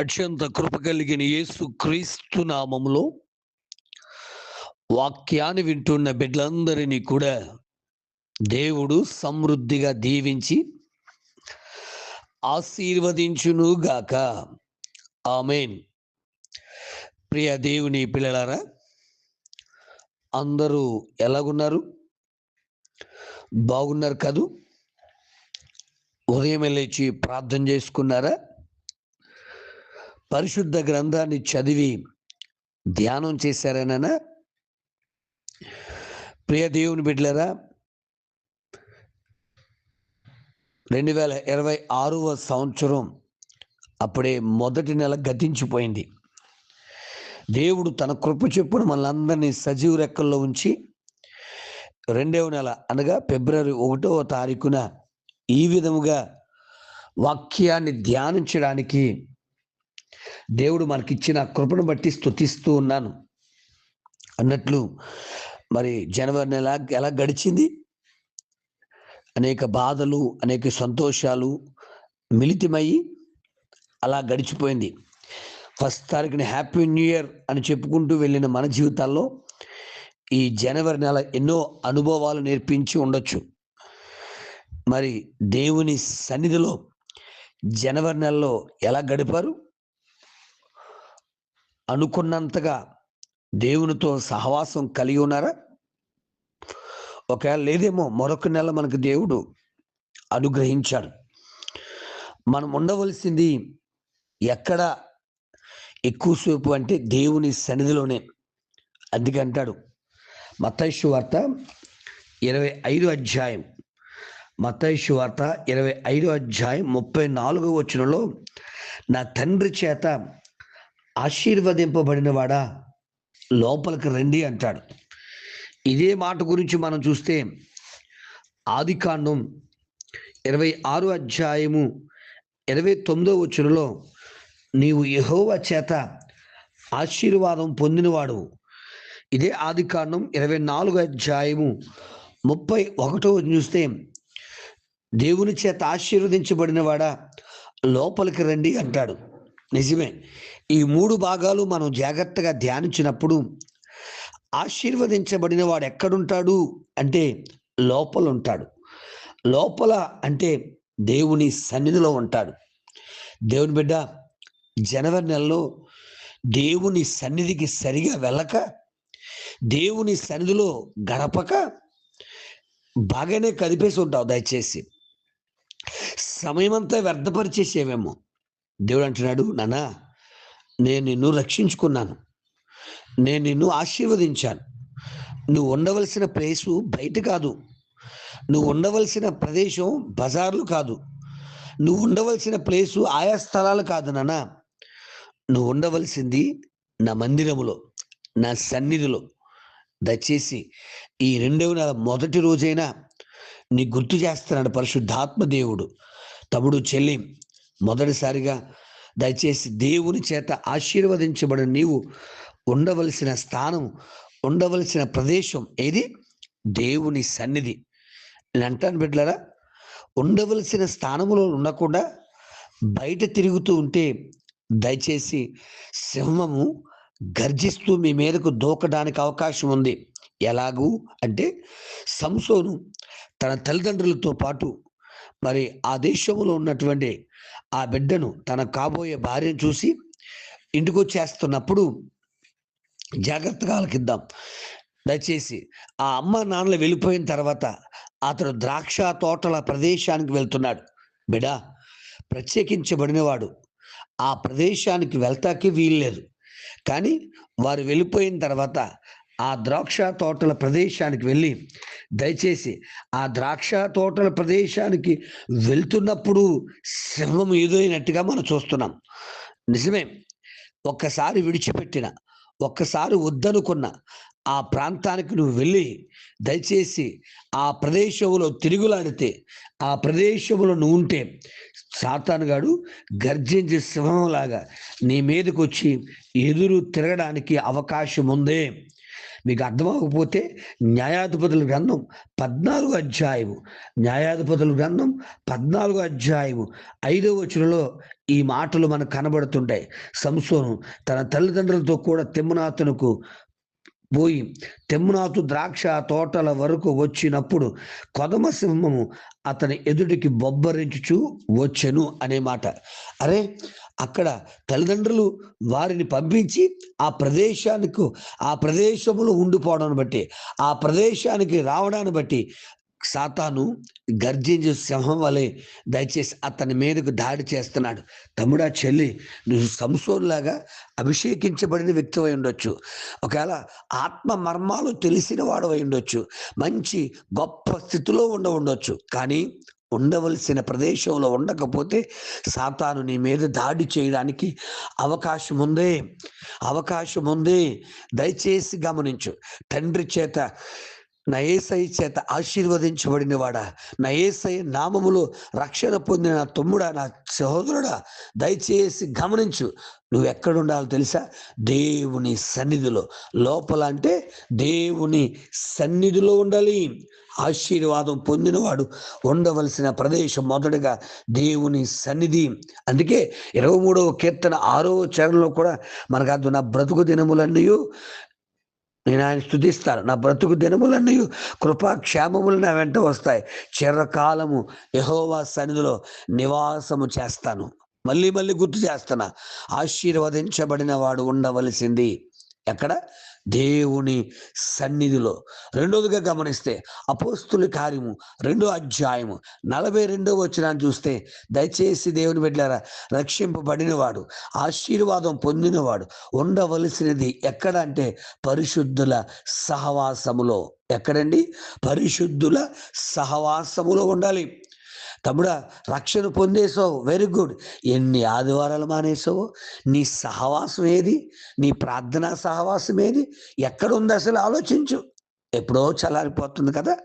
అత్యంత కృప కలిగిన యేసు క్రీస్తు నామంలో వాక్యాన్ని వింటున్న బిడ్డలందరినీ కూడా దేవుడు సమృద్ధిగా దీవించి ఆశీర్వదించును గాక. ఆమెన్. ప్రియ దేవుని పిల్లలారా అందరూ ఎలాగున్నారు? బాగున్నారు కదూ? ఉదయం లేచి ప్రార్థన చేసుకున్నారా? పరిశుద్ధ గ్రంథాన్ని చదివి ధ్యానం చేశారేనా ప్రియ దేవుని బిడ్డలరా రెండు వేల ఇరవై ఆరవ సంవత్సరం అప్పుడే మొదటి నెల గతించిపోయింది. దేవుడు తన కృప చెప్పున మనందరినీ సజీవ రెక్కల్లో ఉంచి రెండవ నెల అనగా ఫిబ్రవరి ఒకటవ తారీఖున ఈ విధముగా వాక్యాన్ని ధ్యానించడానికి దేవుడు మనకిచ్చిన కృపను బట్టి స్తుతిస్తూ ఉన్నాను. అన్నట్లు మరి జనవరి నెల ఎలా గడిచింది? అనేక బాధలు అనేక సంతోషాలు మిళితమయ్యి అలా గడిచిపోయింది. ఫస్ట్ తారీఖున హ్యాపీ న్యూ ఇయర్ అని చెప్పుకుంటూ వెళ్ళిన మన జీవితాల్లో ఈ జనవరి నెల ఎన్నో అనుభవాలు నేర్పించి ఉండొచ్చు. మరి దేవుని సన్నిధిలో జనవరి నెలలో ఎలా గడిపారు? అనుకున్నంతగా దేవునితో సహవాసం కలిగి ఉన్నారా? ఒకవేళ లేదేమో మరొక నెల మనకు దేవుడు అనుగ్రహించాడు. మనం ఉండవలసింది ఎక్కడ? ఎక్కువసేపు అంటే దేవుని సన్నిధిలోనే. అందుకంటాడు మతైషు వార్త ఇరవై ఐదు అధ్యాయం. మతైషు వార్త ఇరవై ఐదు అధ్యాయం ముప్పై నాలుగో వచనంలో నా తండ్రి చేత ఆశీర్వదింపబడిన వాడా లోపలికి రండి అంటాడు. ఇదే మాట గురించి మనం చూస్తే ఆది కాండం ఇరవై ఆరు అధ్యాయము ఇరవై తొమ్మిదో వచనంలో నీవు యహోవ చేత ఆశీర్వాదం పొందినవాడు. ఇదే ఆది కాండం ఇరవై నాలుగు అధ్యాయము ముప్పై ఒకటో చూస్తే దేవుని చేత ఆశీర్వదించబడినవాడా? లోపలికి రండి అంటాడు. నిజమే. ఈ మూడు భాగాలు మనం జాగ్రత్తగా ధ్యానించినప్పుడు ఆశీర్వదించబడిన వాడు ఎక్కడుంటాడు అంటే లోపల ఉంటాడు లోపల అంటే దేవుని సన్నిధిలో ఉంటాడు. దేవుని బిడ్డ జనవరి నెలలో దేవుని సన్నిధికి సరిగా వెళ్ళక దేవుని సన్నిధిలో గడపక బాగానే కదిపేసి ఉంటావు దయచేసి. సమయమంతా వ్యర్థపరిచేసేవేమో. దేవుడు అంటున్నాడు నానా నేను నిన్ను రక్షించుకున్నాను. నేను నిన్ను ఆశీర్వదించాను. నువ్వు ఉండవలసిన ప్లేసు బయట కాదు. నువ్వు ఉండవలసిన ప్రదేశం బజార్లు కాదు. నువ్వు ఉండవలసిన ప్లేసు ఆయా స్థలాలు కాదు నాన్న. నువ్వు ఉండవలసింది నా మందిరములో నా సన్నిధిలో. దయచేసి ఈ రెండవ నెల మొదటి రోజైనా నీ గుర్తు చేస్తున్నాడు పరిశుద్ధాత్మ దేవుడు. తమ్ముడు చెల్లి మొదటిసారిగా దయచేసి దేవుని చేత ఆశీర్వదించబడిన నీవు ఉండవలసిన స్థానం ఉండవలసిన ప్రదేశం ఏది? దేవుని సన్నిధి. నేను అంటాను బిడ్డలరా ఉండవలసిన స్థానములో ఉండకుండా బయట తిరుగుతూ ఉంటే దయచేసి సింహము గర్జిస్తూ మీ మీదకు దూకడానికి అవకాశం ఉంది. ఎలాగూ అంటే సంసోను తన తల్లిదండ్రులతో పాటు మరి ఆ దేశంలో ఉన్నటువంటి ఆ బిడ్డను తన కాబోయే భార్యను చూసి ఇంటికి వచ్చేస్తున్నప్పుడు జాగ్రత్తగా ఆలకిద్దాం. దయచేసి ఆ అమ్మ నాన్నలు వెళ్ళిపోయిన తర్వాత అతడు ద్రాక్ష తోటల ప్రదేశానికి వెళ్తున్నాడు. బిడా ప్రత్యేకించబడినవాడు. ఆ ప్రదేశానికి వెళ్తాకి వీల్లేదు కానీ వారు వెళ్ళిపోయిన తర్వాత ఆ ద్రాక్ష తోటల ప్రదేశానికి వెళ్ళి దయచేసి ఆ ద్రాక్ష తోటల ప్రదేశానికి వెళ్తున్నప్పుడు సింహం ఏదైనట్టుగా మనం చూస్తున్నాం. నిజమే ఒక్కసారి విడిచిపెట్టిన ఒక్కసారి వద్దనుకున్న ఆ ప్రాంతానికి నువ్వు వెళ్ళి దయచేసి ఆ ప్రదేశంలో తిరుగులాడితే ఆ ప్రదేశంలో నువ్వు ఉంటే సాతానుగాడు గర్జించి సింహంలాగా నీ మీదకి వచ్చి ఎదురు తిరగడానికి అవకాశం ఉంది. మీకు అర్థమవకపోతే న్యాయాధిపతుల గ్రంథం పద్నాలుగు అధ్యాయము. న్యాయాధిపతుల గ్రంథం పద్నాలుగు అధ్యాయము. ఐదవ వచనంలో ఈ మాటలు మనకు కనబడుతుంటాయి. సంసోను తన తల్లిదండ్రులతో కూడా తిమ్మనాథునకు పోయి తెమ్మునాతు ద్రాక్ష తోటల వరకు వచ్చినప్పుడు కొదమ సింహము అతని ఎదుటికి బొబ్బరించుచు వచ్చెను అనే మాట. అరే అక్కడ తల్లిదండ్రులు వారిని పంపించి ఆ ప్రదేశానికి ఆ ప్రదేశంలో ఉండిపోవడాన్ని బట్టి ఆ ప్రదేశానికి రావడాన్ని బట్టి సాతాను గర్జించే సింహం వలె దయచేసి అతని మీదకు దాడి చేస్తున్నాడు. తమ్ముడా చెల్లి నువ్వు సంసోన్లాగా అభిషేకించబడిన వ్యక్తి అయి ఉండొచ్చు. ఒకవేళ ఆత్మ మర్మాలు తెలిసిన వాడు అయి ఉండొచ్చు. మంచి గొప్ప స్థితిలో ఉండ ఉండొచ్చు. కానీ ఉండవలసిన ప్రదేశంలో ఉండకపోతే సాతాను నీ మీద దాడి చేయడానికి అవకాశం ఉంది అవకాశం ఉంది దయచేసి గమనించు. తండ్రి చేత నా చేత ఆశీర్వదించబడిన వాడా నా నామములో రక్షణ పొందిన నా తమ్ముడా నా సహోదరుడా దయచేసి గమనించు. నువ్వు ఎక్కడ ఉండాలో తెలుసా? దేవుని సన్నిధిలో. లోపల అంటే దేవుని సన్నిధిలో ఉండాలి. ఆశీర్వాదం పొందినవాడు ఉండవలసిన ప్రదేశం మొదటగా దేవుని సన్నిధి. అందుకే ఇరవై మూడవ కీర్తన ఆరో చరణలో కూడా మనకు అది నా బ్రతుకు దినములన్నీ నేను ఆయన స్థుతిస్తాను నా బ్రతుకు దినములన్నీ కృపా క్షేమములు నా వెంట వస్తాయి. చిరకాలము యహోవా సన్నిధిలో నివాసము చేస్తాను. మళ్ళీ మళ్ళీ గుర్తు చేస్తాను ఆశీర్వదించబడిన వాడు ఉండవలసింది. ఎక్కడ? దేవుని సన్నిధిలో. రెండోదిగా గమనిస్తే అపోస్తుల కార్యము రెండో అధ్యాయము నలభై రెండో వచ్చిన చూస్తే దయచేసి దేవుని బిడ్డారా రక్షింపబడినవాడు ఆశీర్వాదం పొందినవాడు ఉండవలసినది ఎక్కడ అంటే పరిశుద్ధుల సహవాసములో. ఎక్కడండి? పరిశుద్ధుల సహవాసములో ఉండాలి. తమ్ముడా రక్షణ పొందేసావు వెరీ గుడ్ ఎన్ని ఆదివారాలు మానేసావు నీ సహవాసం ఏది? నీ ప్రార్థనా సహవాసం ఏది? ఎక్కడుంది అసలు? ఆలోచించు. ఎప్పుడో చలారిపోతుంది కదా?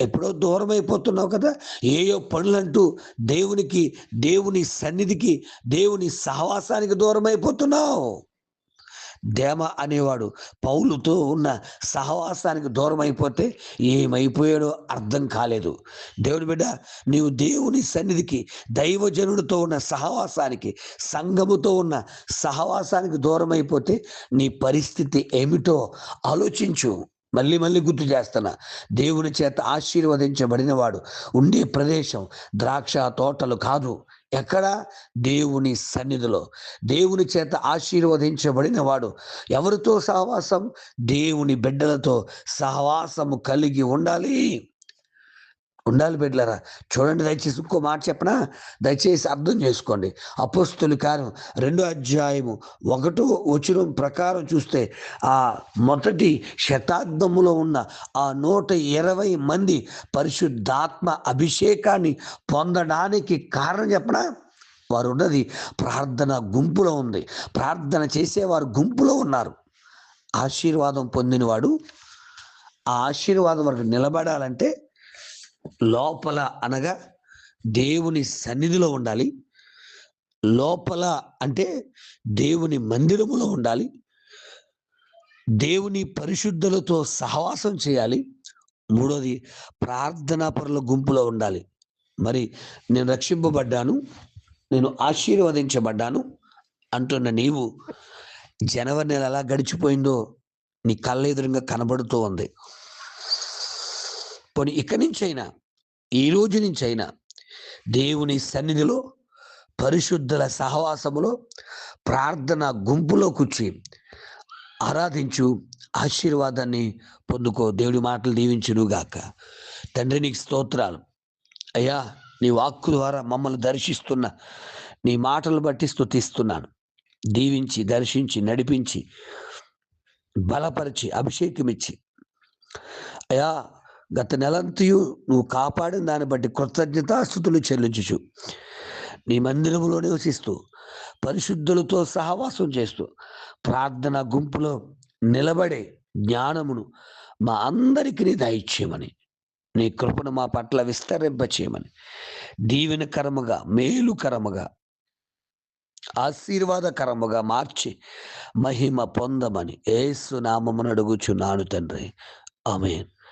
ఎప్పుడో దూరం అయిపోతున్నావు కదా ఏయో పనులంటూ దేవునికి దేవుని సన్నిధికి దేవుని సహవాసానికి దూరం అయిపోతున్నావు దేమ అనేవాడు. పౌలుతో ఉన్న సహవాసానికి దూరం అయిపోతే ఏమైపోయాడో అర్థం కాలేదు. దేవుడి బిడ్డ నీవు దేవుని సన్నిధికి దైవజనుడితో ఉన్న సహవాసానికి సంఘముతో ఉన్న సహవాసానికి దూరం అయిపోతే నీ పరిస్థితి ఏమిటో ఆలోచించు. మళ్ళీ మళ్ళీ గుర్తు చేస్తున్నా. దేవుని చేత ఆశీర్వదించబడిన వాడు ఉండే ప్రదేశం ద్రాక్ష తోటలు కాదు. ఎక్కడ? దేవుని సన్నిధిలో. దేవుని చేత ఆశీర్వదించబడిన వాడు ఎవరితో సహవాసం? దేవుని బిడ్డలతో సహవాసము కలిగి ఉండాలి. ఉండాలి బిడ్డలరా. చూడండి దయచేసి ఇంకో మాట చెప్పనా? దయచేసి అర్థం చేసుకోండి. అపోస్తుల కార్యం రెండో అధ్యాయము ఒకటో వచనం ప్రకారం చూస్తే ఆ మొదటి శతాబ్దములో ఉన్న ఆ నూట ఇరవై మంది పరిశుద్ధాత్మ అభిషేకాన్ని పొందడానికి కారణం చెప్పనా? వారు ఉన్నది ప్రార్థన గుంపులో ఉంది. ప్రార్థన చేసేవారు గుంపులో ఉన్నారు. ఆశీర్వాదం పొందినవాడు ఆ ఆశీర్వాదం వరకు నిలబడాలంటే లోపల అనగా దేవుని సన్నిధిలో ఉండాలి. లోపల అంటే దేవుని మందిరములో ఉండాలి. దేవుని పరిశుద్ధులతో సహవాసం చేయాలి. మూడోది ప్రార్థనా పరుల గుంపులో ఉండాలి. మరి నేను రక్షింపబడ్డాను నేను ఆశీర్వదించబడ్డాను అంటున్న నీవు జనవరి నెల ఎలా గడిచిపోయిందో నీ కళ్ళ ఎదురుగా కనబడుతూ ఉంది. పోనీ ఇక్కడి నుంచైనా ఈ రోజు నుంచైనా దేవుని సన్నిధిలో పరిశుద్ధుల సహవాసములో ప్రార్థన గుంపులో కూర్చి ఆరాధించు ఆశీర్వాదాన్ని పొందుకో. దేవుడి మాటలు దీవించునుగాక తండ్రి నీకు స్తోత్రాలు. అయ్యా నీ వాక్కు ద్వారా మమ్మల్ని దర్శిస్తున్న నీ మాటలు బట్టి స్థుతిస్తున్నాను దీవించి దర్శించి నడిపించి బలపరిచి అభిషేకమిచ్చి. అయా గత నెలంతయు నువ్వు కాపాడిన దాన్ని బట్టి కృతజ్ఞతాస్థుతులు చెల్లించుచు. నీ మందిరములో నివసిస్తూ పరిశుద్ధులతో సహవాసం చేస్తూ ప్రార్థన గుంపులో నిలబడే జ్ఞానమును మా అందరికీ నీ దయచేయమని నీ కృపను మా పట్ల విస్తరింపచేయమని దీవెనకరముగా మేలుకరముగా ఆశీర్వాదకరముగా మార్చి మహిమ పొందమని ఏసు నామమును అడుగుచున్నాను తండ్రి. ఆమె